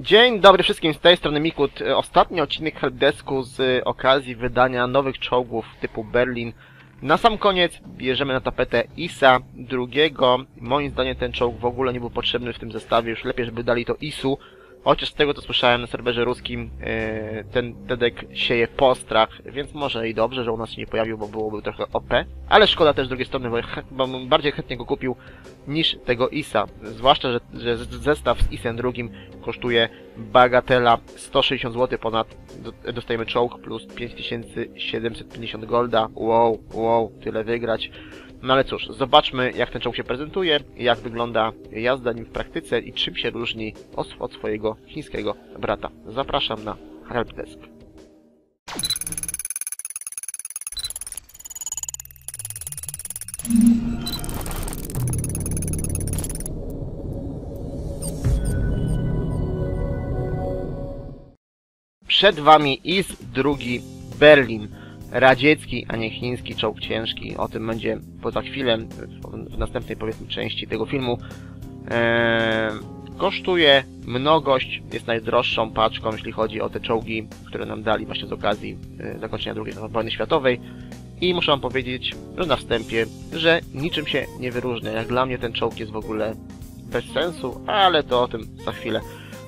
Dzień dobry wszystkim, z tej strony Mikut. Ostatni odcinek helpdesku z okazji wydania nowych czołgów typu Berlin. Na sam koniec bierzemy na tapetę ISA drugiego. Moim zdaniem ten czołg w ogóle nie był potrzebny w tym zestawie, już lepiej żeby dali to ISU. Chociaż z tego co słyszałem na serwerze ruskim, e, ten dedek sieje postrach, więc może i dobrze, że u nas się nie pojawił, bo byłoby trochę OP. Ale szkoda też z drugiej strony, bo, bym bardziej chętnie go kupił niż tego ISA. Zwłaszcza, że, że zestaw z ISem drugim kosztuje bagatela 160 zł ponad. Do- Dostajemy czołg plus 5750 golda. Wow, wow, tyle wygrać. No ale cóż, zobaczmy jak ten czołg się prezentuje, jak wygląda jazda nim w praktyce i czym się różni od, swojego chińskiego brata. Zapraszam na helpdesk. Przed wami IS drugi Berlin. Radziecki, a nie chiński czołg ciężki. O tym będzie poza chwilę, w, następnej powiedzmy części tego filmu. Eee, kosztuje mnogość, jest najdroższą paczką, jeśli chodzi o te czołgi, które nam dali właśnie z okazji e, zakończenia II wojny światowej. I muszę wam powiedzieć, że na wstępie, że niczym się nie wyróżnia. Jak dla mnie ten czołg jest w ogóle bez sensu, ale to o tym za chwilę.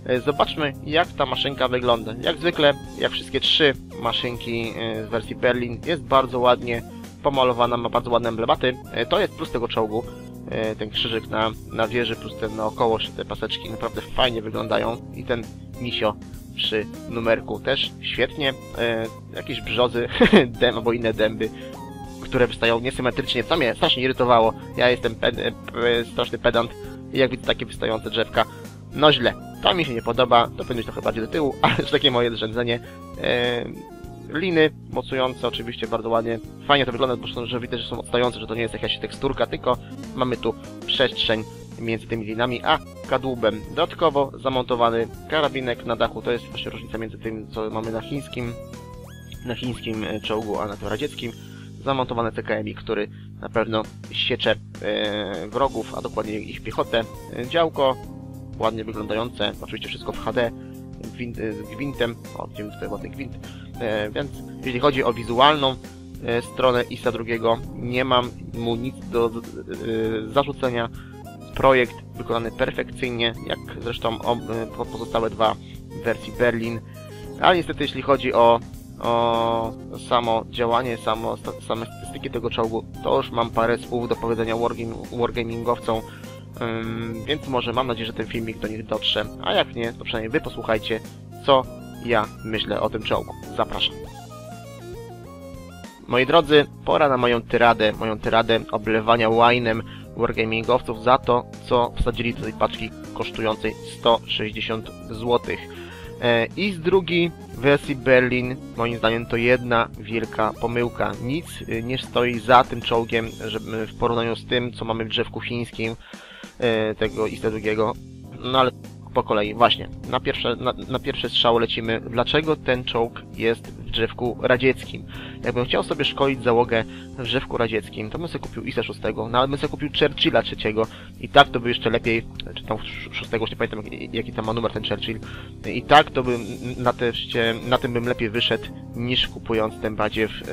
E, Zobaczmy, jak ta maszynka wygląda. Jak zwykle, jak wszystkie trzy maszynki e, z wersji Berlin, jest bardzo ładnie pomalowana, ma bardzo ładne emblematy. E, To jest plus tego czołgu. E, Ten krzyżyk na, na wieży, plus ten naokoło, czy te paseczki naprawdę fajnie wyglądają. I ten misio przy numerku też świetnie. Jakieś brzozy, dem albo inne dęby, które wystają niesymetrycznie, co mnie strasznie irytowało. Ja jestem ped, e, p- straszny pedant i jak widzę takie wystające drzewka, no źle. To mi się nie podoba, to powinno być trochę bardziej do tyłu, ale już takie moje zrzędzenie. E, liny mocujące oczywiście bardzo ładnie. Fajnie to wygląda, bo że widać, że są odstające, że to nie jest jakaś teksturka, tylko mamy tu przestrzeń między tymi linami, a kadłubem. Dodatkowo zamontowany karabinek na dachu, to jest właśnie różnica między tym, co mamy na chińskim, na chińskim e, czołgu, a na tym radzieckim. Zamontowany CKMI, który na pewno siecze e, wrogów, a dokładnie ich piechotę. Działko, ładnie wyglądające, oczywiście wszystko w HD, gwint, z gwintem, o, widzimy tutaj ładny gwint, e, więc jeśli chodzi o wizualną e, stronę ISA drugiego, nie mam mu nic do, e, zarzucenia. Projekt wykonany perfekcyjnie, jak zresztą o, e, po- pozostałe dwa wersji Berlin, ale niestety jeśli chodzi o, o samo działanie, samo, same statystyki tego czołgu, to już mam parę słów do powiedzenia wargame, wargamingowcom, Ym, więc może mam nadzieję, że ten filmik do nich dotrze, a jak nie, to przynajmniej wy posłuchajcie, co ja myślę o tym czołgu. Zapraszam. Moi drodzy, pora na moją tyradę, moją tyradę oblewania łajnem wargamingowców za to, co wsadzili do tej paczki kosztującej 160 zł. E, I z drugi wersji Berlin, moim zdaniem to jedna wielka pomyłka. Nic y, nie stoi za tym czołgiem, żeby w porównaniu z tym, co mamy w drzewku chińskim, tego ISA drugiego. No ale po kolei, właśnie. Na pierwsze, na, na pierwszy strzał lecimy. Dlaczego ten czołg jest w drzewku radzieckim? Jakbym chciał sobie szkolić załogę w drzewku radzieckim, to bym sobie kupił ISA 6, nawet bym sobie kupił Churchilla trzeciego i tak to by jeszcze lepiej, czy tam sz- szóstego, już nie pamiętam jaki- tam ma numer ten Churchill, i tak to bym na, na tym bym lepiej wyszedł niż kupując ten badziew e,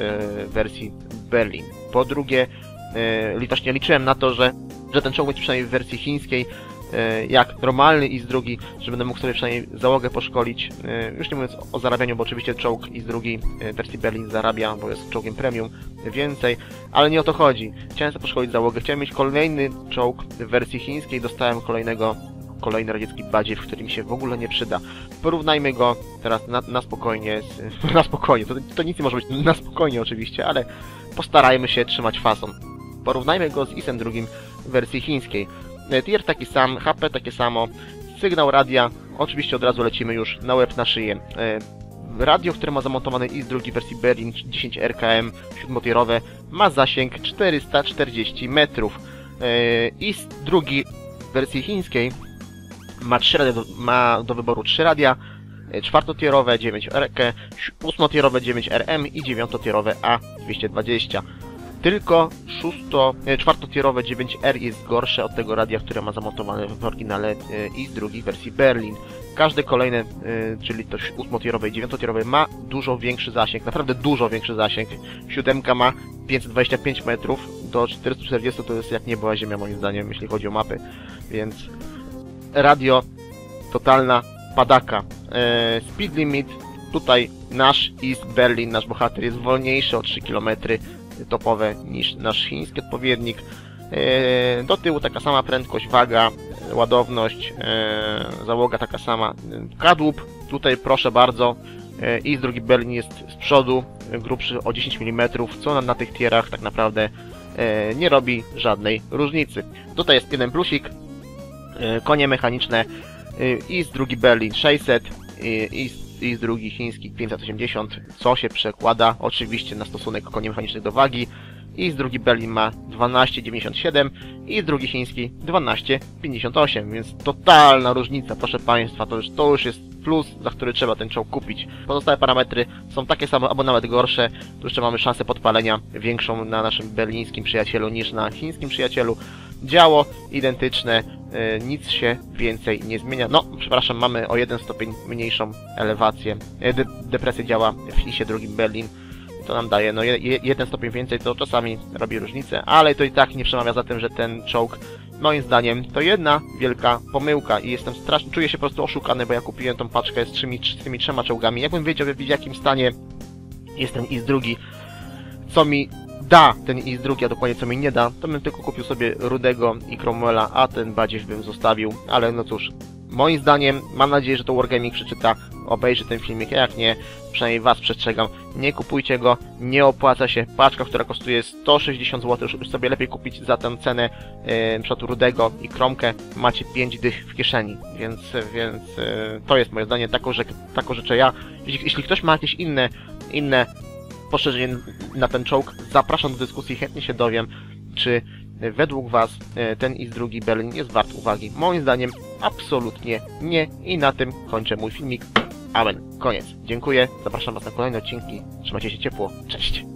w wersji Berlin. Po drugie, e, litośnie liczyłem na to, że, że ten czołg będzie przynajmniej w wersji chińskiej e, jak normalny i z drugi, że będę mógł sobie przynajmniej załogę poszkolić. E, Już nie mówiąc o zarabianiu, bo oczywiście czołg i z drugi e, wersji Berlin zarabia, bo jest czołgiem premium więcej, ale nie o to chodzi. Chciałem sobie poszkolić załogę, chciałem mieć kolejny czołg w wersji chińskiej, dostałem kolejnego kolejny radziecki badziew, który mi się w ogóle nie przyda. Porównajmy go teraz na, na spokojnie, z, na spokojnie, to, to nic nie może być na spokojnie oczywiście, ale postarajmy się trzymać fason. Porównajmy go z ISem drugim wersji chińskiej. E, Tier taki sam, HP takie samo, sygnał radia, oczywiście od razu lecimy już na łeb na szyję. E, Radio, które ma zamontowany IS drugi wersji Berlin 10 RKM 7-tierowe ma zasięg 440 metrów. E, IS drugi w wersji chińskiej ma, 3 radia ma do wyboru 3 radia, czwartotierowe 9 RK, ósmotierowe 9 RM i dziewiątotierowe A220. Tylko szósto, e, czwartotierowe 9R jest gorsze od tego radia, które ma zamontowane w oryginale e, i z drugiej wersji Berlin. Każde kolejne, e, czyli to ósmotierowe i dziewiątotierowe ma dużo większy zasięg, naprawdę dużo większy zasięg. Siódemka ma 525 metrów, do 440 to jest jak niebo a ziemia moim zdaniem, jeśli chodzi o mapy, więc radio totalna padaka. Speed limit, tutaj nasz East Berlin, nasz bohater jest wolniejszy o 3 km topowe niż nasz chiński odpowiednik. E, do tyłu taka sama prędkość, waga, ładowność, e, załoga taka sama. Kadłub, tutaj proszę bardzo, e, i z drugi Berlin jest z przodu, grubszy o 10 mm, co na, na tych tierach tak naprawdę nie robi żadnej różnicy. Tutaj jest jeden plusik, konie mechaniczne i z drugi Berlin 600 i, i, z- i z drugi chiński 580, co się przekłada oczywiście na stosunek koni mechanicznych do wagi i z drugi Berlin ma 12,97 i z drugi chiński 12,58, więc totalna różnica, proszę Państwa, to już, to już jest plus, za który trzeba ten czołg kupić. Pozostałe parametry są takie same, albo nawet gorsze, tu jeszcze mamy szansę podpalenia większą na naszym berlińskim przyjacielu niż na chińskim przyjacielu. Działo identyczne, nic się więcej nie zmienia. No, przepraszam, mamy o jeden stopień mniejszą elewację. E, De depresję działa w ISie drugim Berlin. To nam daje, no je, je, jeden stopień więcej, to czasami robi różnicę, ale to i tak nie przemawia za tym, że ten czołg, moim zdaniem, to jedna wielka pomyłka i jestem strasznie, czuję się po prostu oszukany, bo ja kupiłem tą paczkę z, tymi, z tymi trzema czołgami. Jakbym wiedział, w jakim stanie jest ten IS drugi, co mi da ten IS drugi, a dokładnie co mi nie da, to bym tylko kupił sobie Rudego i Cromwella, a ten badziew bym zostawił, ale no cóż, moim zdaniem, mam nadzieję, że to Wargaming przeczyta, obejrzy ten filmik, a jak nie, przynajmniej was przestrzegam, nie kupujcie go, nie opłaca się, paczka, która kosztuje 160 zł, już- sobie lepiej kupić za tę cenę przykład Rudego i Kromkę, macie 5 dych w kieszeni, więc, więc e, to jest moje zdanie, taką, że, taką życzę ja. Jeśli, jeśli ktoś ma jakieś inne, inne poszerzenie na ten czołg, zapraszam do dyskusji, chętnie się dowiem, czy według Was e, ten IS drugi Berlin jest wart uwagi. Moim zdaniem absolutnie nie i na tym kończę mój filmik. Amen. Koniec. Dziękuję. Zapraszam Was na kolejne odcinki. Trzymajcie się ciepło. Cześć.